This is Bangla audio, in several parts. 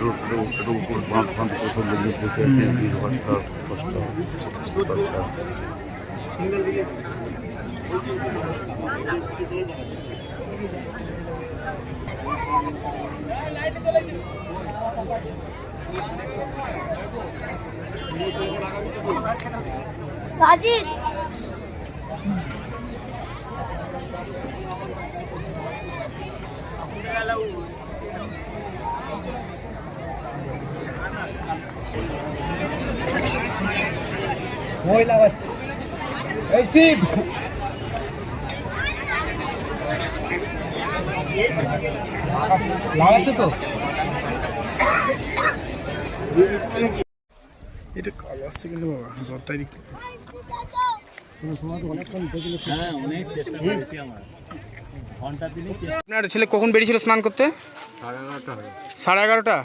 রোড রোড রোড বাঁধ বাঁধ করে সব লেগে বসে আছে ভিড় ভাড়টা কষ্ট স্থলটা। সাজিদ এই স্টিভ। লাগাচ্ছে তো। এটা কাজ আসছে কিন্তু বাবা জ্বরটাই দিক আপনার ছেলে কখন বেরিয়েছিল স্নান করতে? হয় সাড়ে এগারোটা?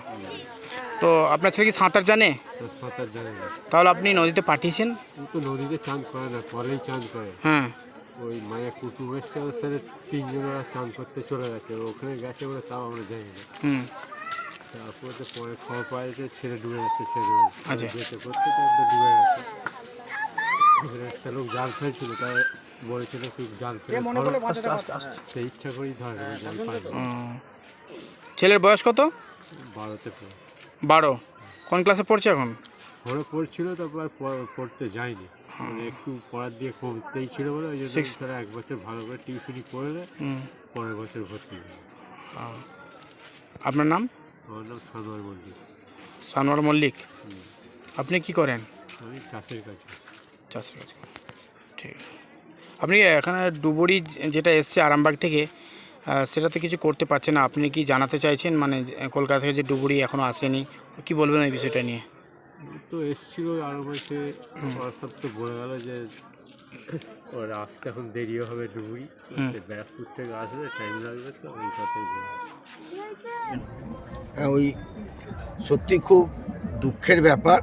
তো আপনার ছেলে কি সাঁতার জানে? তো সাঁতার জানে না। তাহলে আপনি নদীতে পাঠিয়েছেন? তো নদীতে চান করে না পরেই চান করে। হ্যাঁ। ওই মায়ের কুটুম এসছে ওর সাথে তিনজনেরা চান করতে চলে গেছে ওখানে গেছে বলে তাও আমরা জানি না। হুম। তারপরে তো পরে খবর পাওয়া যাচ্ছে ছেলে ডুবে যাচ্ছে ছেলে ডুবে আচ্ছা। যেতে করতে তো ডুবে গেছে। এখানে একটা লোক জাল ফেলছিল তাই বলেছিল তুই জাল ফেলে সেই ইচ্ছা করেই ধরে জাল পায় না। ও। ছেলের বয়স কত? বারোতে পড়ে বারো। কোন ক্লাসে পড়ছে এখন? ঘরে পড়ছিল তারপর আর পড়- পড়তে যায়নি। মানে একটু পড়ার দিয়ে কমতেই ছিল বলে ওই জন্য Six- তারা এক বছর ভালো করে টিউশনি পড়লে হুম। পরের বছর ভর্তি ও। আপনার নাম? আমার নাম সানোয়ার মল্লিক। সানোয়ার মল্লিক। হুম। আপনি কি করেন? আমি চাষের কাছে চাষের কাজ করেন। ঠিক। আছে। আপনি এখানে ডুবুরি যেটা এসছে আরামবাগ থেকে সেটাতে কিছু করতে পারছে না। আপনি কি জানাতে চাইছেন? মানে কলকাতা থেকে যে ডুবুরি এখনও আসেনি কি বলবেন এই বিষয়টা নিয়ে? তো এসছিল আরও ওরা সব তো বলে গেল যে ওর আসতে এখন দেরিও হবে ডুবুরি। ব্যারাকপুর থেকে আসবে টাইম লাগবে তো ওই কথাই বলে হ্যাঁ, ওই সত্যি খুব দুঃখের ব্যাপার।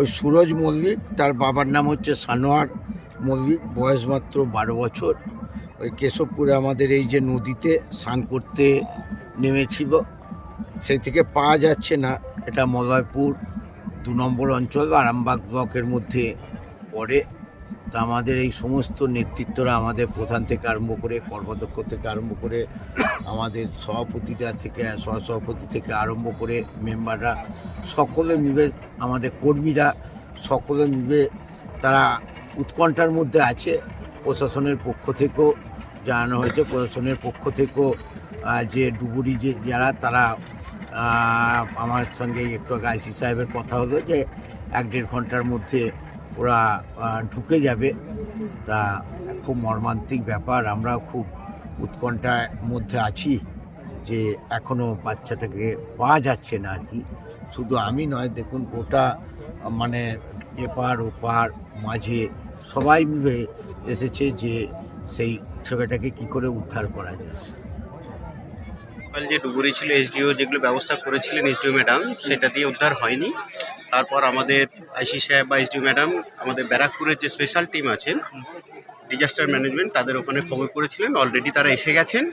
ওই সুরজ মল্লিক তার বাবার নাম হচ্ছে সানোয়ার মল্লিক বয়স মাত্র বারো বছর। ওই কেশবপুরে আমাদের এই যে নদীতে স্নান করতে নেমেছিল, সেই থেকে পাওয়া যাচ্ছে না। এটা মলয়পুর দু নম্বর অঞ্চল, আরামবাগ ব্লকের মধ্যে পড়ে। তা আমাদের এই সমস্ত নেতৃত্বরা আমাদের প্রধান থেকে আরম্ভ করে, কর্মাধ্যক্ষ থেকে আরম্ভ করে, আমাদের সভাপতিরা থেকে, সহসভাপতি থেকে আরম্ভ করে, মেম্বাররা সকলে মিলে, আমাদের কর্মীরা সকলে মিলে তারা উৎকণ্ঠার মধ্যে আছে। প্রশাসনের পক্ষ থেকেও জানানো হয়েছে প্রশাসনের পক্ষ থেকেও যে ডুবুরি যে যারা, তারা আমার সঙ্গে একটু আগে আইসি সাহেবের কথা হলো যে এক দেড় ঘণ্টার মধ্যে ওরা ঢুকে যাবে। তা খুব মর্মান্তিক ব্যাপার। আমরা খুব উৎকণ্ঠার মধ্যে আছি যে এখনও বাচ্চাটাকে পাওয়া যাচ্ছে না আর কি। শুধু আমি নয়, দেখুন, গোটা মানে এপার ওপার, মাঝে সবাই মিলে এসেছে যে সেই ছেলেটাকে কি করে উদ্ধার করা যায়? যে ডুবুরি ছিল এসডিও যেগুলো ব্যবস্থা করেছিলেন এসডিও ম্যাডাম সেটা দিয়ে উদ্ধার হয়নি। তারপর আমাদের আইসি সাহেব বা এসডিও ম্যাডাম আমাদের ব্যারাকপুরের যে স্পেশাল টিম আছেন ডিজাস্টার ম্যানেজমেন্ট তাদের ওখানে খবর করেছিলেন। অলরেডি তারা এসে গেছেন।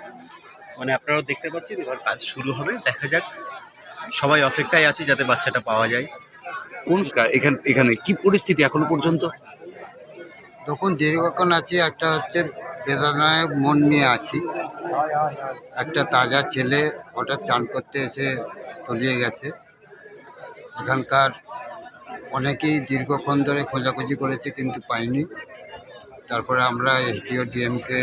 মানে আপনারাও দেখতে পাচ্ছেন এবার কাজ শুরু হবে দেখা যাক। সবাই অপেক্ষায় আছে যাতে বাচ্চাটা পাওয়া যায়। কোন এখানে এখানে কি পরিস্থিতি এখনও পর্যন্ত? তখন দীর্ঘক্ষণ আছে একটা হচ্ছে বেদনায়ক মন নিয়ে আছি। একটা তাজা ছেলে হঠাৎ চান করতে এসে তলিয়ে গেছে। এখানকার অনেকেই দীর্ঘক্ষণ ধরে খোঁজাখুঁজি করেছে কিন্তু পাইনি। তারপরে আমরা এসডিও ডিএমকে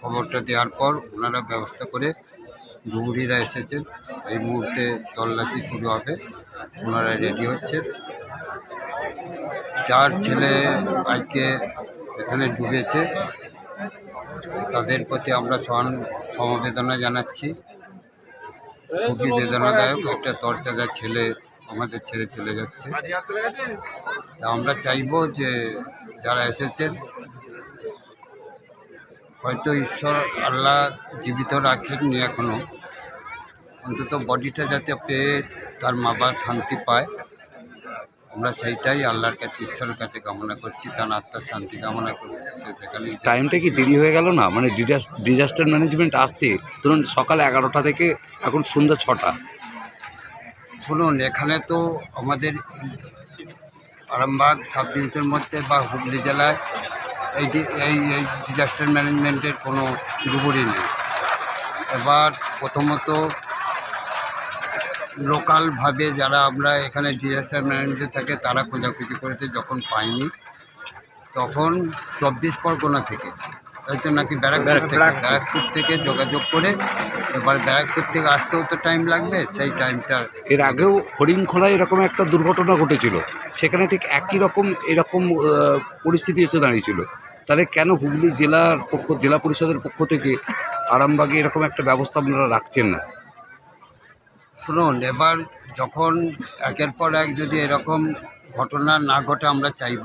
খবরটা দেওয়ার পর ওনারা ব্যবস্থা করে ডুবুরিরা এসেছেন। এই মুহূর্তে তল্লাশি শুরু হবে। ওনারা রেডি হচ্ছে যার ছেলে আজকে এখানে ডুবেছে। তাদের প্রতি আমরা সমবেদনা জানাচ্ছি। খুবই বেদনাদায়ক একটা তরচাদার ছেলে আমাদের ছেড়ে চলে যাচ্ছে। তা আমরা চাইব যে যারা এসেছেন, হয়তো ঈশ্বর আল্লাহ জীবিত রাখেননি এখনও অন্তত বডিটা যাতে পেয়ে তার মা বাবা শান্তি পায়। আমরা সেইটাই আল্লাহর কাছে ঈশ্বরের কাছে কামনা করছি তার আত্মার শান্তি কামনা করছি সে যেখানে টাইমটা কি দেরি হয়ে গেল না? মানে ডিজাস্টার ম্যানেজমেন্ট আসতে ধরুন সকাল এগারোটা থেকে এখন সন্ধ্যা ছটা। শুনুন এখানে তো আমাদের আরামবাগ সাব ডিভিশনের মধ্যে বা হুগলি জেলায় এই এই এই ডিজাস্টার ম্যানেজমেন্টের কোনো ডুবুরি নেই। এবার প্রথমত লোকালভাবে যারা আমরা এখানে ডিজাস্টার ম্যানেজমেন্টে থাকে তারা খোঁজাখুঁজি করেছে যখন পাইনি। তখন চব্বিশ পরগনা থেকে হয়তো নাকি ব্যারাকপুর থেকে? ব্যারাকপুর। থেকে যোগাযোগ করে এবার ব্যারাকপুর থেকে আসতেও তো টাইম লাগবে সেই টাইমটা এর আগেও হরিণখোলায় এরকম একটা দুর্ঘটনা ঘটেছিল। সেখানে ঠিক একই রকম এরকম পরিস্থিতি এসে দাঁড়িয়েছিল। তাহলে কেন হুগলি জেলার পক্ষ জেলা পরিষদের পক্ষ থেকে আরামবাগে এরকম একটা ব্যবস্থা আপনারা রাখছেন না? শুনুন, এবার যখন একের পর এক যদি এরকম ঘটনা না ঘটে আমরা চাইব,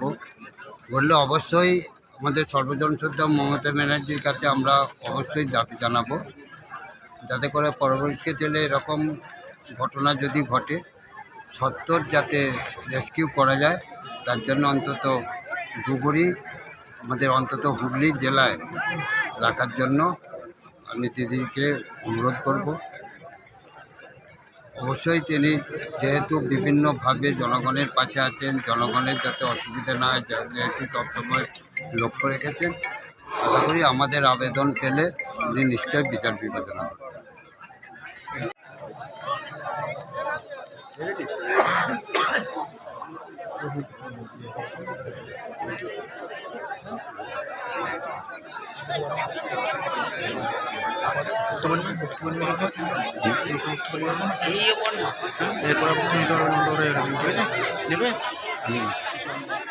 বললে অবশ্যই আমাদের সর্বজন শ্রদ্ধা মমতা ব্যানার্জির কাছে আমরা অবশ্যই দাবি জানাব, যাতে করে পরবর্তী দিনে এরকম ঘটনা যদি ঘটে, সত্তর যাতে রেস্কিউ করা যায়, তার জন্য অন্তত ডুবুরি আমাদের অন্তত হুগলি জেলায় রাখার জন্য আমি দিদিকে অনুরোধ করব। অবশ্যই তিনি যেহেতু বিভিন্নভাবে জনগণের পাশে আছেন, জনগণের যাতে অসুবিধা না হয় যেহেতু সবসময় লক্ষ্য রেখেছেন, আশা করি আমাদের আবেদন পেলে উনি নিশ্চয়ই বিচার বিবেচনা করবেন। এরপর আপনি নিজের নম্বরে নেবে? ওরা